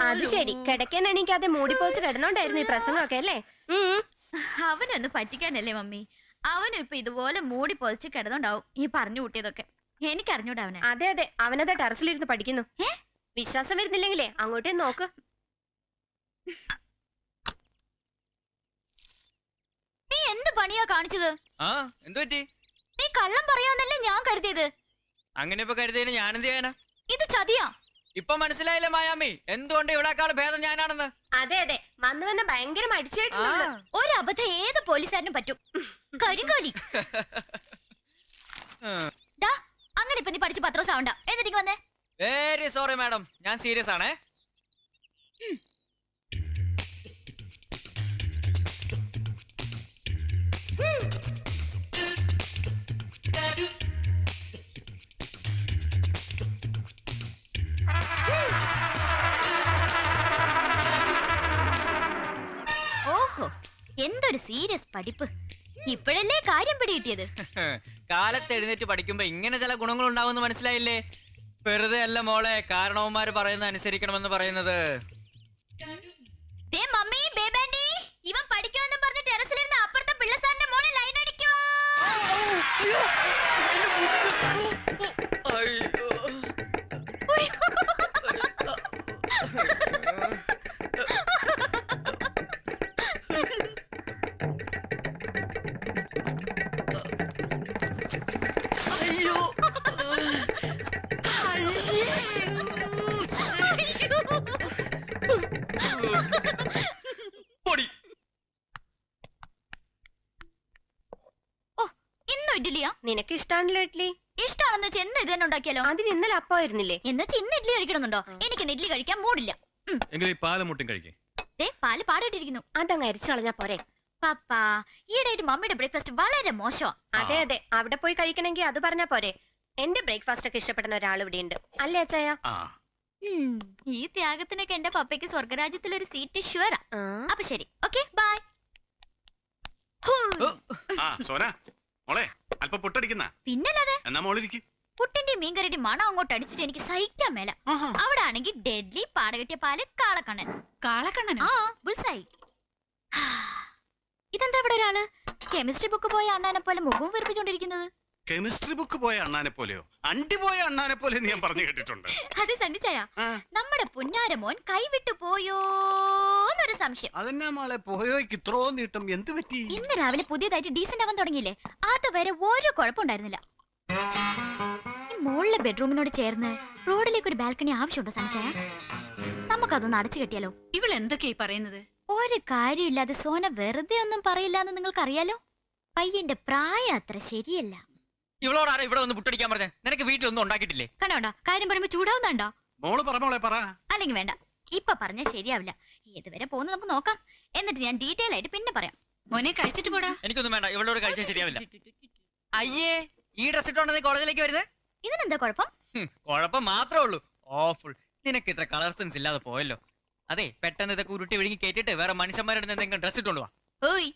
അത് ശരി. കിടക്കാൻ എണീക്കാതെ മൂടിപ്പോച്ച് കിടന്നോണ്ടായിരുന്നു ഈ പ്രസംഗമൊക്കെ അല്ലേ? അവനൊന്നും പറ്റിക്കാനല്ലേ മമ്മി. അവനും ഇപ്പൊ ഇതുപോലെ മൂടി പൊതിച്ച് കിടന്നുണ്ടാവും ഈ പറഞ്ഞു കൂട്ടിയതൊക്കെ. എനിക്ക് അറിഞ്ഞൂടാ അവനെ. അതെ അതെ. അവനത് ടെറസിലിരുന്ന് പഠിക്കുന്നു. ഏ? വിശ്വാസം വരുന്നില്ലെങ്കിലേ അങ്ങോട്ടേ നോക്ക്. നീ എന്ത് പണിയാ കാണിച്ചത്? ആ എന്ത് പറ്റി? നീ കള്ളം പറയാന്നല്ലേ ഞാൻ കരുതിയത്. അങ്ങനെ ഇപ്പൊ ഞാൻ എന്ത് ചെയ്യാനാ? ഇത് ചതിയാ. ഇപ്പൊ മനസ്സിലായില്ലേ മായാമി? എന്തുകൊണ്ട് ഇവിടെക്കാൾ ഭേദം ഞാനാണെന്ന്? അതെ അതെ. വന്ന് വന്ന് ഭയങ്കര മടിച്ചായിട്ടുണ്ട് ഒരു അബദ്ധം ഏത് പോലീസുകാരനും പറ്റും. കരിങ്കോലി. ദാ അങ്ങനെ ഇപ്പൊ നീ പഠിച്ച് ദിവസം ആവണ്ട എന്നിട്ട് വന്നേ? വെരി സോറി മാഡം ഞാൻ സീരിയസ് ആണേ. എന്തൊരു സീരിയസ് പഠിപ്പ്. ഇപ്പോഴല്ലേ കാര്യം പിടികിട്ടിയത് കാലത്ത് എഴുന്നേറ്റ് പഠിക്കുമ്പോ ഇങ്ങനെ ചില ഗുണങ്ങൾ ഉണ്ടാവുമെന്ന് മനസ്സിലായില്ലേ? വെറുതെ അല്ല മോളെ കാരണവന്മാര് പറയുന്ന അനുസരിക്കണമെന്ന് പറയുന്നത്. ദേ മമ്മി ബേബാൻഡി ഇവൻ പഠിക്കുമെന്ന് പറഞ്ഞ് ടെറസിലിരുന്ന് അപ്പുറത്തെ പിള്ളസാറിന്റെ മോളെ ലൈൻ അടിക്കുവോ? നിനക്ക് ഇഷ്ടാണല്ലോ ഇഡ്ലി. ഇഷ്ടാണെന്ന് വെച്ചാൽ എന്ന് ഇത് തന്നെ ഉണ്ടാക്കിയാലോ? അതിന് ഇന്നലെ അപ്പമായിരുന്നില്ലേ എന്ന് വെച്ചാൽ ഇന്ന് ഇഡ്ലി കഴിക്കണമെന്നുണ്ടോ എനിക്ക് ഇന്ന് ഇഡ്ഡലി കഴിക്കാൻ മൂടില്ല. എങ്കിൽ ഈ പാലും മുട്ടും കഴിക്കേ. ദേ പാൽ പാടിയിട്ടിരിക്കുന്നു. അതങ്ങ് അരിച്ചു കളഞ്ഞാ പോരെ. പപ്പാ ഈയിടെയായിട്ട് മമ്മിയുടെ ബ്രേക്ക്ഫാസ്റ്റ് വളരെ മോശമാ അതെ അതെ. അവിടെ പോയി കഴിക്കണമെങ്കിൽ അത് പറഞ്ഞാ പോരെ. എന്റെ ബ്രേക്ക്ഫാസ്റ്റ് ഒക്കെ ഇഷ്ടപ്പെടുന്ന ഒരാൾ ഇവിടെ ഉണ്ട്. അല്ലേ അച്ചായ? ആ. ഈ ത്യാഗത്തിനൊക്കെ എന്റെ പപ്പയ്ക്ക് സ്വർഗരാജ്യത്തിൽ ഒരു സീറ്റ് ഷുവറാ. അപ്പൊ ശരി. Okay bye. ആ സോന. മോളെ അല്പം പൊട്ടടിക്കുന്ന. പിന്നല്ലാതെ? എന്നാ മോളിരിക്കും. പുട്ടിന്റെ മീൻകറിയുടെ മണം അങ്ങോട്ട് അടിച്ചിട്ട് എനിക്ക് സഹിക്കാൻ മേല. അവിടെ ആണെങ്കിൽ ഡെഡ്ലി പാടകെട്ടിയ പാൽ കാളക്കണ്ണൻ. കാളക്കണ്ണനോ? ആ ബുൾസായി. ഇതെന്താ ഇവിടെ ഒരാൾ? കെമിസ്ട്രി ബുക്ക് പോയ അണ്ണാനെ പോലെ മുഖവും വീർപ്പിച്ചോണ്ടിരിക്കുന്നത് കെമിസ്ട്രി ബുക്ക് പോയ അണ്ണാനെ പോലെയോ? അണ്ടി പോയ അണ്ണാനെ പോലെ ഞാൻ പറഞ്ഞു കേട്ടിട്ടുണ്ട്. അത് സണ്ണിച്ചായ. നമ്മുടെ പുന്നാരമോൻ കൈവിട്ടു പോയോ എന്നൊരു സംശയം. അതെന്നാ മാളെ? പോയോയ്ക്ക് ഇത്രോ നീട്ടം. എന്ത് പറ്റി? ഇന്ന് രാവിലെ പുതിയതായിട്ട് ഡീസന്റ് ആവാൻ തുടങ്ങിയില്ലേ? അതുവരെ ഒരു കുഴപ്പമുണ്ടായിരുന്നില്ല. ഈ മുകളിലെ ബെഡ്റൂമിനോട് ചേർന്ന് റോഡിലേക്ക് ഒരു ബാൽക്കണി ആവശ്യമുണ്ടോ സണിച്ചായ നമുക്കതൊന്ന് അടച്ചു കെട്ടിയാലോ? ഇവൾ എന്തൊക്കെയായി പറയുന്നത്? ഒരു കാര്യമില്ലാതെ സോന വെറുതെ ഒന്നും പറയില്ല എന്ന് നിങ്ങൾക്കറിയാലോ? പയ്യന്റെ പ്രായം അത്ര ശരിയല്ല. ഇവളോട് ആരാ ഇവിടെ വന്ന് പുട്ടടിക്കാൻ പറഞ്ഞേ? നിനക്ക് വീട്ടിലൊന്നും ഉണ്ടാക്കിയിട്ടില്ലേ? കണ്ടോണ്ടോ? കാര്യം പറയുമ്പോ ചൂടാവുന്നുണ്ടോ? മോൾ പറഞ്ഞോളെ പറ. അല്ലെങ്കിൽ വേണ്ട. ഇപ്പൊ പറഞ്ഞാൽ ശരിയാവില്ല. ഏതുവരെ പോകുന്നത് നമുക്ക് നോക്കാം. എന്നിട്ട് ഞാൻ ഡീറ്റെയിൽ ആയിട്ട് പിന്നെ പറയാം. മോനെ കഴിച്ചിട്ട് പോടാ. എനിക്കൊന്നും വേണ്ട. ഇവളോട് കഴിച്ചാൽ ശരിയാവില്ല. അയ്യേ ഈ ഡ്രസ് ഇട്ടോണ്ടെന്ന് കോളേജിലേക്ക് വരുന്നത് ഇതിനെന്താ കുഴപ്പം? കുഴപ്പം മാത്രമേ ഉള്ളൂ. ഓഫുൾ നിനക്ക് ഇത്ര കളർ സെൻസ് ഇല്ലാതെ പോയല്ലോ. അതെ പെട്ടെന്ന് ഇതൊക്കെ ഉരുട്ടി വിഴുങ്ങി കേട്ടിട്ട് വേറെ മനുഷ്യന്മാരുടെ എന്തെങ്കിലും ഡ്രസ് ഇട്ടോണ്ട് വാ. ഓയ്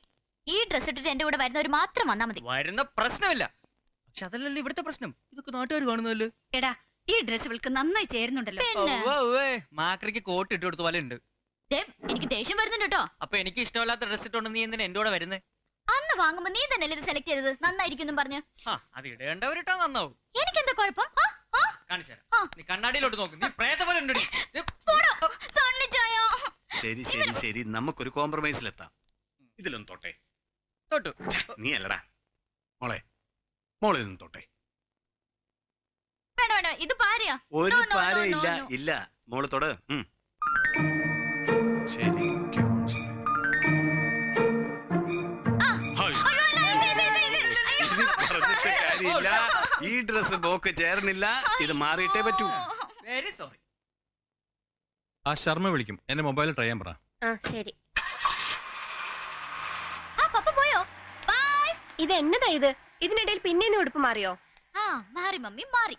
ഈ ഡ്രസ് ഇട്ടിട്ട് എന്റെ കൂടെ വരുന്നവർ മാത്രം വന്നാ മതി. വരുന്ന പ്രശ്നമില്ല. പക്ഷെ അതല്ലല്ലോ ഇവിടുത്തെ പ്രശ്നം. ഇതൊക്കെ നാട്ടുകാർ കാണുന്നല്ലോ എടാ ഈ ഡ്രസ് ഇവൾക്ക് നന്നായി ചേരുന്നുണ്ടല്ലോ. മാക്രിക്ക് കോട്ട് ഇട്ട് കൊടുത്ത പോലെ ഉണ്ട് ദേ, എനിക്ക് ദേഷ്യം വരുന്നുണ്ട് കേട്ടോ. അപ്പൊ എനിക്ക് ഇഷ്ടമല്ലാത്ത ഡ്രസ് ഇട്ടോണ്ട് നീ എന്തിനാ എന്റെ കൂടെ വരുന്നേ? അന്ന് വാങ്ങുമ്പോ നീ തന്നെ ഇത് സെലക്ട് ചെയ്തത്? നന്നായിരിക്കും പറഞ്ഞു. ആ അത് ഇടേണ്ടവരിട്ടാ നന്നാവും. എനിക്ക് എന്താ കുഴപ്പം നീ കണ്ണാടിയിലോട്ട് നോക്ക്. നീ പ്രേത പോലെ പോടോ, ശരി ശരി ശരി. നമുക്കൊരു കോംപ്രമൈസിലെത്താം ഇതിലൊന്നും തൊട്ടെ. തൊട്ടു. നീ അല്ലടാ മോളെ മോളെ നിന്നോട്ടെ. തൊട്ടെ വേണ്ട വേണ്ട ഇത് പാരയാ. ഒരു No, no, no, പാര no, ഇല്ല no. ഇല്ല. മോൾ തൊട് ഉം. ശരിക്ക് ഹായ്. അയ്യോ, അല്ല, ഇത്, ഇത്, ഇത്, ഇത്, ഇത്. അയ്യോ. ഇത് പറഞ്ഞിട്ട് കാര്യമില്ല. ഈ ഡ്രസ് ബോക്ക് ചേർന്നില്ല. ഇത് മാറിയിട്ടേ പറ്റൂ. വെരി സോറി ആ ശർമ്മ വിളിക്കും. എന്റെ മൊബൈലിൽ ട്രൈ ചെയ്യാൻ പറ. ആ ശരി. ആ പപ്പ പോയോ? ബൈ ഇത് എന്നതാ ഇത്? ഇതിനിടയിൽ പിന്നെ ഉടുപ്പ് മാറിയോ ആ മാറി മമ്മി മാറി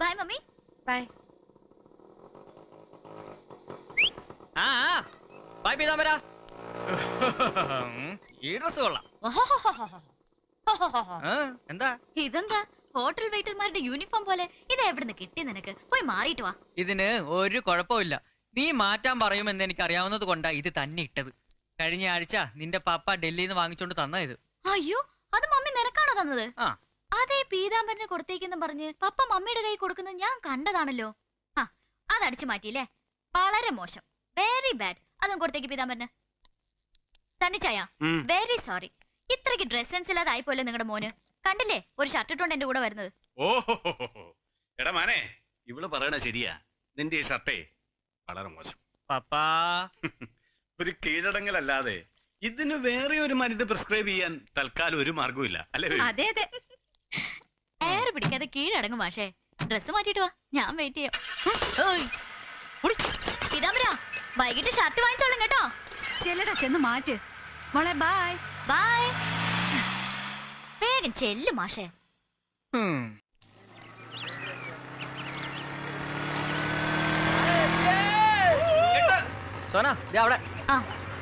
ബൈ മമ്മി ബൈ ആ ബൈ പീതാമര ഈ ഡ്രസ് കൊള്ളാം ആ, എന്താ ഇതെന്താ ഹോട്ടൽ വെയിറ്റർമാരുടെ യൂണിഫോം പോലെ ഇത് എവിടുന്ന് കിട്ടി നിനക്ക് പോയി മാറിയിട്ട് വാ ഇതിന് ഒരു കുഴപ്പമില്ല നീ മാറ്റാൻ പറയുമെന്ന് എനിക്ക് അറിയാവുന്നത് കൊണ്ടാ ഇത് തന്നെ ഇട്ടത് കഴിഞ്ഞ ആഴ്ച നിന്റെ പാപ്പ ഡൽഹിയിൽ നിന്ന് വാങ്ങിച്ചോണ്ട് തന്ന ഇത് അയ്യോ അത് മമ്മി നിനക്കാണോ തന്നത്? ആ. അതേ പീതാംബരന് കൊടുത്തേക്കെന്ന് പറഞ്ഞ് പപ്പ മമ്മിയുടെ കൈ കൊടുക്കുന്നത് ഞാൻ കണ്ടതാണല്ലോ. ആ അതടിച്ചു മാറ്റിയില്ലേ? വളരെ മോശം. വെരി ബാഡ് അതും കൊടുത്തേക്ക് പീതാംബരന്. തന്നിച്ചായ. വെരി സോറി ഇത്രയ്ക്ക് ഡ്രസ് സെൻസ് ഇല്ലാതായി പോലെ നിങ്ങളുടെ മോന്. കണ്ടില്ലേ? ഒരു ഷർട്ട് ഇട്ടുണ്ട് എന്റെ കൂടെ വരുന്നത്. ഓഹോ എടാ മാനേ ഇവൾ പറയണ ശരിയാ. നിന്റെ ഈ ഷർട്ടേ വളരെ മോശം. പപ്പാ. ഒരു കീഴടങ്ങലല്ലാതെ ഇതിന് വേറെ ഒരു മരുന്ന് പ്രിസ്ക്രൈബ് ചെയ്യാൻ തൽക്കാലം ഒരു മാർഗവും അല്ലേ? അതെ അതെ. ഏറെ പിടിക്കാതെ കീഴടങ്ങും മാഷേ. ഡ്രസ് മാറ്റിട്ട് വാ. ഞാൻ വെയിറ്റ് ചെയ്യാം. ഓയ്. ഉടി. പീതാംബര വൈകിട്ട് ഷർട്ട് വാങ്ങിച്ചോളും കേട്ടോ. ചെല്ലടാ ചെന്ന് മാറ്റ്. മോളെ ബായ് ബൈ വേഗം ചെല്ലു മാഷേ. ഹും. സോന ദേ അവിടെ. ആ,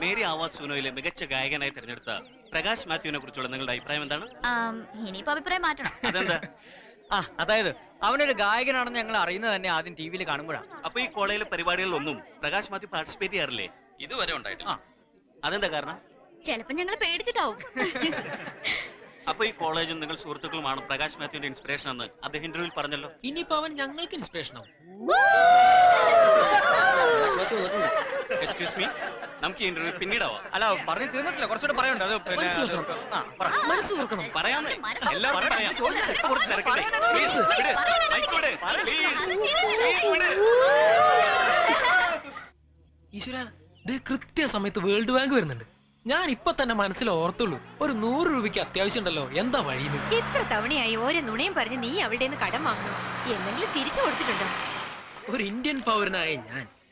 മേരി ആവാസ് സുനോയിലെ മികച്ച ഗായകനായി തിരഞ്ഞെടുത്ത പ്രകാശ് മാത്യുവിനെ കുറിച്ചുള്ള നിങ്ങളുടെ അഭിപ്രായം എന്താണ്? ആം, ഇനിയിപ്പോ അഭിപ്രായം മാറ്റണം. അതെന്താ? ആ അതായത് അവനൊരു ഗായകനാണെന്ന് ഞങ്ങൾ അറിയുന്നത് തന്നെ ആദ്യം ടി വിയിൽ കാണുമ്പോഴാണ്. അപ്പൊ ഈ കോളേജിലെ പരിപാടികളിലൊന്നും പ്രകാശ് മാത്യു പാർട്ടിസിപ്പേറ്റ് ചെയ്യാറില്ലേ? ഇതുവരെ ഉണ്ടായിട്ടില്ല. അതെന്താ കാരണം? ചെലപ്പോ ഞങ്ങൾ പേടിച്ചിട്ടാവും. അപ്പൊ ഈ കോളേജും നിങ്ങൾ സുഹൃത്തുക്കളുമാണ് പ്രകാശ് മാത്യുവിന്റെ ഇൻസ്പിറേഷൻ എന്ന് അദ്ദേഹം ഇന്റർവ്യൂവിൽ പറഞ്ഞല്ലോ. ഇനിയിപ്പോ അവൻ ഞങ്ങൾക്ക് ഇൻസ്പിറേഷൻ ആവും. എക്സ്ക്യൂസ് മീ നമുക്ക് ഇന്റർവ്യൂ പിന്നീടാവാം. അല്ല പറഞ്ഞു തീർന്നിട്ടില്ല. കുറച്ചുകൂടെ പറയാനുണ്ട് അത് പിന്നെ മനസ്സ് തുറക്കണം. ആ, പറ. മനസ്സ് തുറക്കണം. എല്ലാവർക്കും പറയാം. വിട്. വിട്. Please, വിട്. ഈശ്വര ഇത് കൃത്യസമയത്ത് വേൾഡ് ബാങ്ക് വരുന്നുണ്ട്. ഞാൻ ഇപ്പൊ തന്നെ മനസ്സിൽ ഓർത്തുള്ളൂ. ഒരു നൂറ് രൂപയ്ക്ക് അത്യാവശ്യം ഉണ്ടല്ലോ എന്താ വഴി എത്ര തവണയായി ഓരോ നുണയും പറഞ്ഞ് നീ അവിടെ നിന്ന് കടം വാങ്ങണോ? എന്തെങ്കിലും തിരിച്ചു കൊടുത്തിട്ടുണ്ടോ? ഒരു ഇന്ത്യൻ പൗരനായ ഞാൻ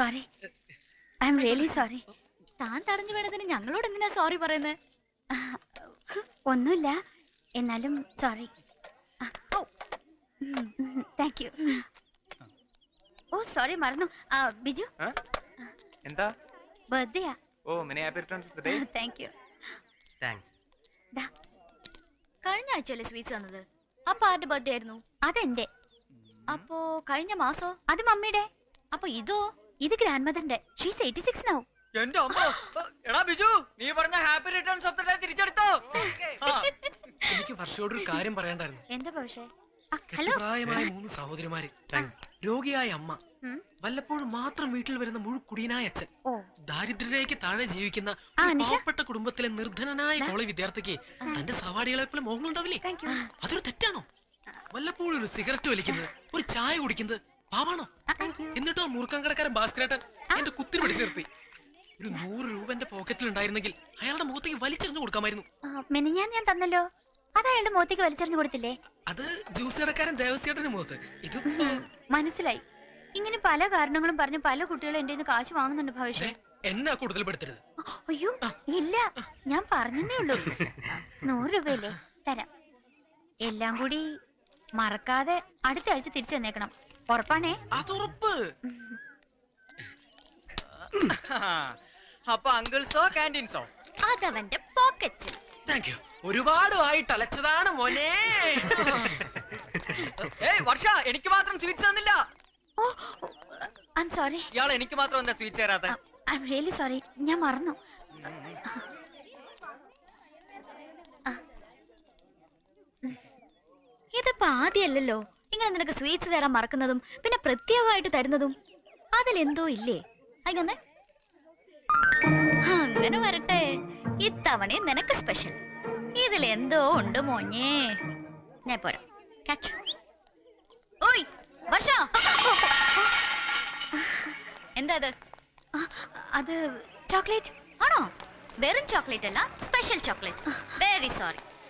sorry I'm really sorry താൻ തടഞ്ഞു വേണതിന് ഞങ്ങളോട് എന്തിനാ സോറി പറയുന്നത് ഒന്നുമില്ല. എന്നാലും sorry thank you oh sorry മറന്നു. ആ, ബിജു? എന്താ? ബർത്ത്ഡേയാ ഓ many happy returns of the day thank you thanks കഴിഞ്ഞ ആഴ്ചയല്ലേ സ്വീറ്റ്സ് തന്നത്? അപ്പൊ ആരുടെ ബർത്ത്ഡേ ആയിരുന്നു? അതെന്റെ. അപ്പോ കഴിഞ്ഞ മാസോ? അത് മമ്മിയുടെ. അപ്പൊ ഇതോ? ഇത് ഗ്രാൻഡ് മദറിന്റെ ഷീസ് എയ്റ്റി സിക്സ് നൗ എന്റെ അമ്മ. എടാ ബിജു നീ പറഞ്ഞ happy returns of the day തിരിച്ചെടുത്തോ. എനിക്ക് വർഷയോട് ഒരു കാര്യം പറയണ്ടായിരുന്നു എന്താ പക്ഷേ ഹലോ. പ്രായമായ മൂന്ന് സഹോദരിമാര്. രോഗിയായ അമ്മ. വല്ലപ്പോഴും മാത്രം വീട്ടിൽ വരുന്ന മുഴുക്കുടിയനായ അച്ഛൻ. ദാരിദ്ര്യരേക്ക് ദാരിദ്ര്യരേഖയ്ക്ക് താഴെ ജീവിക്കുന്ന. പാവപ്പെട്ട കുടുംബത്തിലെ നിർധനനായ കോളേജ് വിദ്യാർത്ഥിക്ക് തന്റെ സവാടികളെ പോലെ മോഹങ്ങളുണ്ടാവില്ലേ അതൊരു തെറ്റാണോ? വല്ലപ്പോഴും ഒരു സിഗരറ്റ് വലിക്കുന്നത് ഒരു ചായ കുടിക്കുന്നത് പാവാണോ? എന്നിട്ടോ മുറുക്കാൻ കടക്കാരൻ ഭാസ്കരേട്ടൻ എന്റെ കുത്തി പിടിച്ചു നിർത്തി. ഒരു നൂറ് രൂപ എന്റെ പോക്കറ്റിൽ ഉണ്ടായിരുന്നെങ്കിൽ അയാളുടെ മുഖത്തേക്ക് വലിച്ചെറിഞ്ഞു കൊടുക്കാമായിരുന്നു. മെനിഞ്ഞാൻ ഞാൻ തന്നല്ലോ. അത് അയാളുടെ മുഖത്തേക്ക് വലിച്ചെറിഞ്ഞു കൊടുത്തില്ലേ? അത് ജ്യൂസ് കടക്കാരൻ ദേവസ്യേട്ടന്റെ മുഖത്ത്. ഇത് മനസ്സിലായി. ഇങ്ങനെ പല കാരണങ്ങളും പറഞ്ഞ് പല കുട്ടികളും എന്റെ കാശ് വാങ്ങുന്നുണ്ട് ഭവിഷ്യ. എന്നാ കൂടുതൽ പെടുത്തരുത്. അയ്യോ ഇല്ല. ഞാൻ പറഞ്ഞേ ഉള്ളൂ. നൂറ് രൂപയല്ലേ? തരാം. എല്ലാം കൂടി മറക്കാതെ അടുത്ത ആഴ്ച തിരിച്ചു തന്നേക്കണം ഉറപ്പാണേ? അതുറപ്പ്. അപ്പൊ അങ്കിൾസോ കാന്റീൻസോ അതവന്റെ പോക്കറ്റ് താങ്ക് യു ഒരുപാട് ആയി തലച്ചതാണ് മോനെ. ഏയ് വർഷ എനിക്ക് മാത്രം സ്വീറ്റ്സ് തന്നില്ല. ഓ ഐ എം സോറി ഇയാൾ എനിക്ക് മാത്രം എന്താ സ്വീറ്റ്സ് തരാത്ത? ഐ എം റിയലി സോറി ഞാൻ മറന്നു. ഇതിപ്പോ ആദ്യമല്ലല്ലോ ഇങ്ങനെ നിനക്ക് സ്വീറ്റ്സ് തരാൻ മറക്കുന്നതും പിന്നെ പ്രത്യേകമായിട്ട് തരുന്നതും അതിലെന്തോ ഇല്ലേ? അങ്ങനെ അങ്ങനെ വരട്ടെ. ഇത്തവണയും നിനക്ക് സ്പെഷ്യൽ ഇതിലെന്തോ ഉണ്ട് മോഞ്ഞേ. ഞാൻ പോരാ. Catch. ഓയ് വർഷ. എന്താ അത്? അത് ചോക്ലേറ്റ്. ആണോ? വെറും ചോക്ലേറ്റ് അല്ല സ്പെഷ്യൽ ചോക്ലേറ്റ്. വെരി സോറി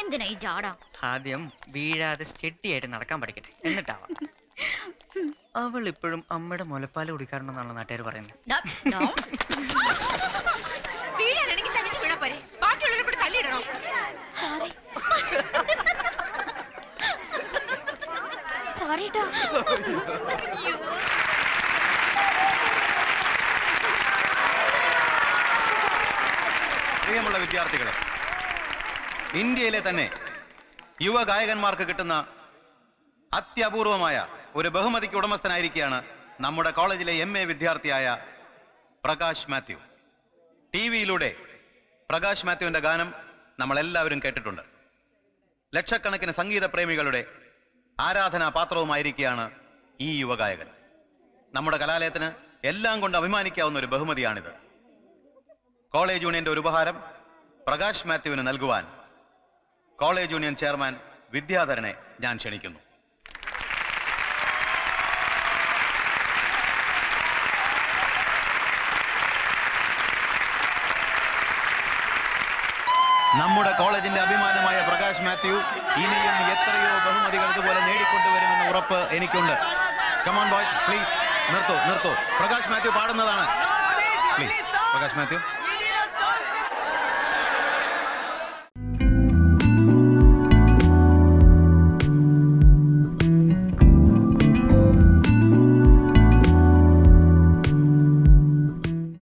എന്തിനാ ഈ ജാടാ? ആദ്യം വീഴാതെ സ്റ്റെഡിയായിട്ട് നടക്കാൻ പഠിക്കട്ടെ. എന്നിട്ടാവാം. അവൾ ഇപ്പോഴും അമ്മയുടെ മുലപ്പാൽ കുടിക്കാറുണ്ടെന്നാണ് നാട്ടുകാർ പറയുന്നത്. വീഴാനാണെങ്കിൽ തനിച്ച് പോരെ. ബാക്കിയുള്ളവരെ കൂടി തള്ളിയിടണോ സോറി. സോറി കേട്ടോ പ്രിയമുള്ള വിദ്യാർത്ഥികളെ ഇന്ത്യയിലെ തന്നെ യുവ ഗായകന്മാർക്ക് കിട്ടുന്ന അത്യപൂർവമായ ഒരു ബഹുമതിക്ക് ഉടമസ്ഥനായിരിക്കുകയാണ് നമ്മുടെ കോളേജിലെ എം എ വിദ്യാർത്ഥിയായ പ്രകാശ് മാത്യു. ടി വിയിലൂടെ പ്രകാശ് മാത്യുവിന്റെ ഗാനം നമ്മളെല്ലാവരും കേട്ടിട്ടുണ്ട്. ലക്ഷക്കണക്കിന് സംഗീത പ്രേമികളുടെ ആരാധനാ പാത്രവുമായിരിക്കുകയാണ് ഈ യുവഗായകൻ. നമ്മുടെ കലാലയത്തിന് എല്ലാം കൊണ്ട് അഭിമാനിക്കാവുന്ന ഒരു ബഹുമതിയാണിത്. കോളേജ് യൂണിയന്റെ ഒരു ഉപഹാരം പ്രകാശ് മാത്യുവിന് നൽകുവാൻ കോളേജ് യൂണിയൻ ചെയർമാൻ വിദ്യാധരനെ ഞാൻ ക്ഷണിക്കുന്നു. നമ്മുടെ കോളേജിന്റെ അഭിമാനമായ പ്രകാശ് മാത്യു ഇനിയും എത്രയോ ബഹുമതികൾ ഇതുപോലെ നേടിക്കൊണ്ടുവരുമെന്ന ഉറപ്പ് എനിക്കുണ്ട്. കമോൺ ബോയ്സ് പ്ലീസ് നിർത്തോ നിർത്തോ. Prakash Mathew പാടുന്നതാണ്. Please Prakash Mathew.